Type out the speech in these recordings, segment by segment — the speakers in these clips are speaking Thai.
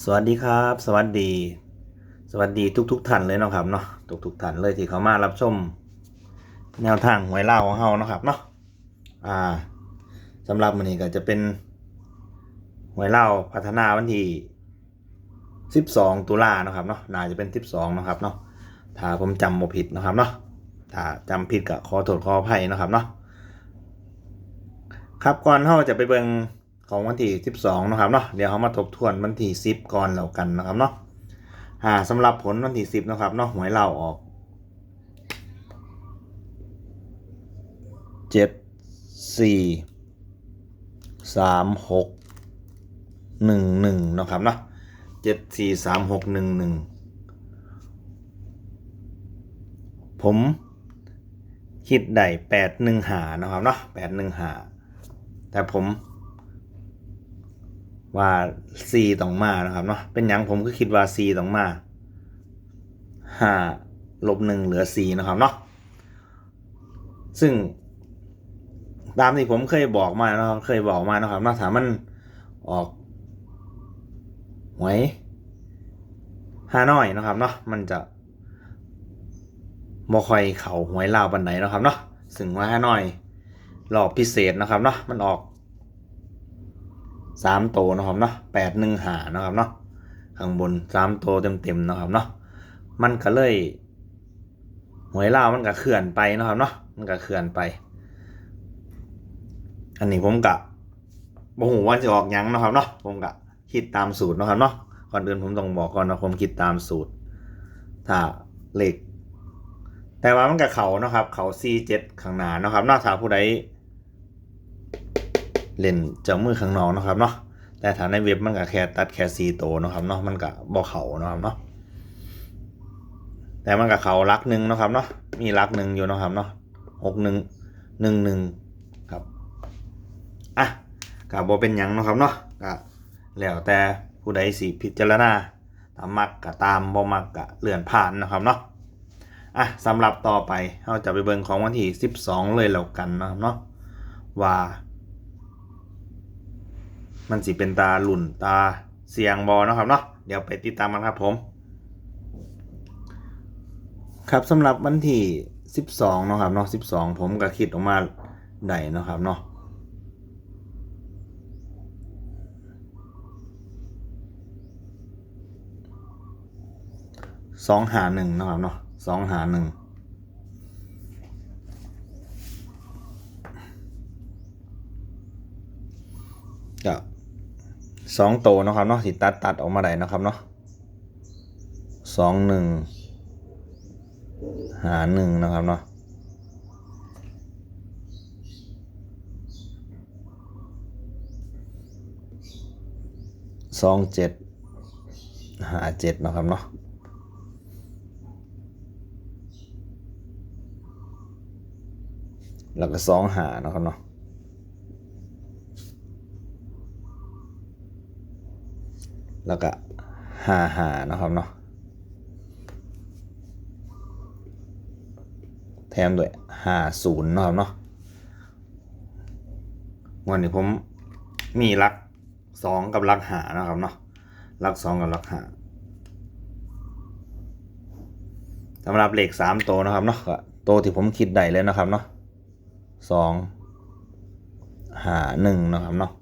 สวัสดีครับ สวัสดี สวัสดีทุกทุกๆท่านเลยนะครับเนาะทุกทุกๆท่านเลยที่เขามารับชม แนวทางหวยเล่าของเฮานะครับเนาะอ่าสำหรับมื้อนี้ก็จะเป็นหวยเล่าพัฒนาวันที่12ตุลาเนาะครับเนาะน่าจะเป็น12เนาะครับเนาะถ้าผมจำบ่ผิดนะครับเนาะถ้าจำผิดก็ขอโทษขออภัยนะครับเนาะครับก่อนเฮาจะไปเบิ่ง ของวันที่ 12 นะครับเนาะเดี๋ยวเฮามาทบทวนวันที่ 10 ก่อนแล้วกันนะครับเนาะอ่าสำหรับผลวันที่ 10 นะครับเนาะหวยเล่าออกเจ็ดสี่สามหกหนึ่งหนึ่งนะครับเนาะเจ็ดสี่สามหกหนึ่งหนึ่งผมคิดได้แปดหนึ่งหานะครับเนาะแปดหนึ่งหาแต่ผม ว่าซีต้องมานะครับเนาะเป็นหยังผมก็คิดว่าซีต้องมาห้าลบหนึ่งเหลือสี่นะครับเนาะซึ่งตามที่ผมเคยบอกมานะครับเคยบอกมานะครับว่าถามมันออกหวยฮานอยนะครับเนาะมันจะบ่ค่อยเข่าหวยลาวบันไดนะครับเนาะซึ่งว่าฮานอยรอบพิเศษนะครับเนาะมันออก สามโตนะครับเนาะแปดหนึ่งหานะครับเนาะข้างบนสามโตเต็มๆนะครับเนาะมันก็เลยหวยเล่ามันก็เคลื่อนไปนะครับเนาะมันก็เคลื่อนไป อันนี้ผมกะบ่หูว่าจะออกยังนะครับเนาะผมกะคิดตามสูตรนะครับเนาะก่อนอื่นผมต้องบอกก่อนนะผมคิดตามสูตร ถ้าเหลขแต่ว่ามันกับเขานะครับ เขา C7 ข้างหน้านะครับนอกถ้าผู้ใด เล่นเจ้ามือข้างนอกนะครับเนาะแต่ถ้าในเว็บมันก็แค่ตัดแค่ซีโตนะครับเนาะมันก็บ่เขานะครับเนาะแต่มันกับเขาลักหนึ่งนะครับเนาะมีลักหนึ่งอยู่นะครับเนาะหกหนึ่งหนึ่งหนึ่งครับอะกับ่เป็นหยังนะครับเนาะก็แล้วแต่ผู้ใดสิพิจารณาตามมักก็ตามบ่มักก็เลื่อนผ่านนะครับเนาะอะสำหรับต่อไปเราจะไปเบิ่งของวันที่ 12 เลยแล้วกันนะครับเนาะว่า มันสิเป็นตาหลุ่นตาเสียงบอนะครับเนาะเดี๋ยวไปติดตามกันครับผม ครับสำหรับวันที่12เนาะครับเนาะ12 ผมก็คิดออกมาได้เนาะครับเนาะสองหาหนึ่งนะครับเนาะสองหาหนึ่งก็ สองโตวเนาะครับเนาะที่ตัดตัดออกมาได้นะครับเนาะสองหนึ่งหาหนึ่งนะครับเนาะสองเจ็ดหาเจ็ดนะครับเนาะแล้วก็สองหาเนาะครับเนาะ แล้วก็หาหานะครับเนาะแถมด้วยหาศูนย์นะครับเนาะวันนี้ผมมีลักสองกับลักหานะครับเนาะลักสองกับลักหาสำหรับเลขสามตัวนะครับเนาะก็ตัวที่ผมคิดได้เลยนะครับเนาะสองหาหนึ่งนะครับเนาะ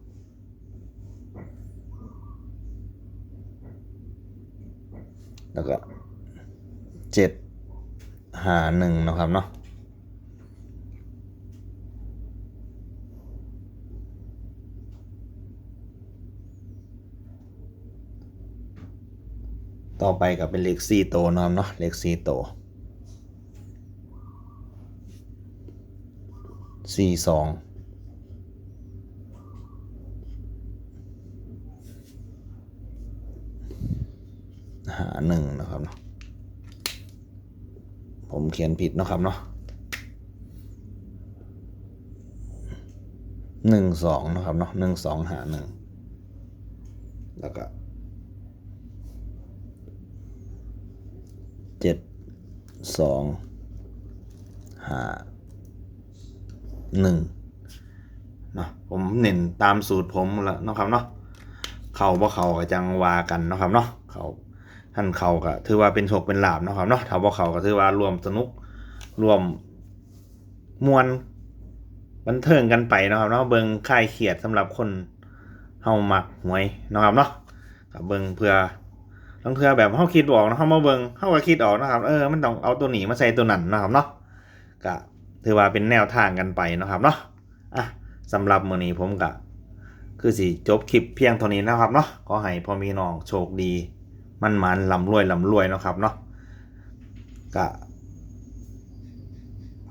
แล้วก็เจ็ดหาหนึ่งนะครับเนาะต่อไปก็เป็นเลขสี่โตวนะครับเนาะเลขสี่โตวสี่สอง หาหนึ่งนะครับเนาะผมเขียนผิดนะครับเนาะหนึ่งสองนะครับเนาะหนึ่งสองหาหนึ่งแล้วก็เจ็ดสองหาหนึ่งเนาะผมเน้นตามสูตรผมล้วเนะครับเนาะเข่าบ่เข่าก็จังวากันนะครับเนาะเข่า ท่านเขาก็ถือว่าเป็นโชคเป็นลาบนะครับเนาะถ้าบ่เขาก็ถือว่ารวมสนุกรวมมวนบันเทิงกันไปนะครับเนาะเบิงคลายเครียดสำหรับคนเฮามักหวยนะครับเนาะก็เบิงเพื่อบางเทื่อแบบเฮาคิดบออกนะเฮามาเบิงเฮาก็คิดออกนะครับเออมันต้องเอาตัวหนีมาใส่ตัวนั้นนะครับเนาะก็ถือว่าเป็นแนวทางกันไปนะครับเนาะอะสำหรับมื้อนี้ผมก็คือสิจบคลิปเพียงเท่านี้นะครับเนาะขอให้พ่อพี่น้องโชคดี มันมันลำรวยลำรวยเนาะครับเนาะก็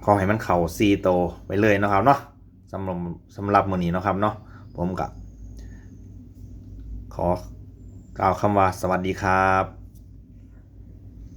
ขอให้มันเข่าซีโตไปเลยเนาะครับเนาะสำหรับสำหรับมือนี้เนาะครับเนาะผมก็ขอกล่าวคำว่าสวัสดีครับ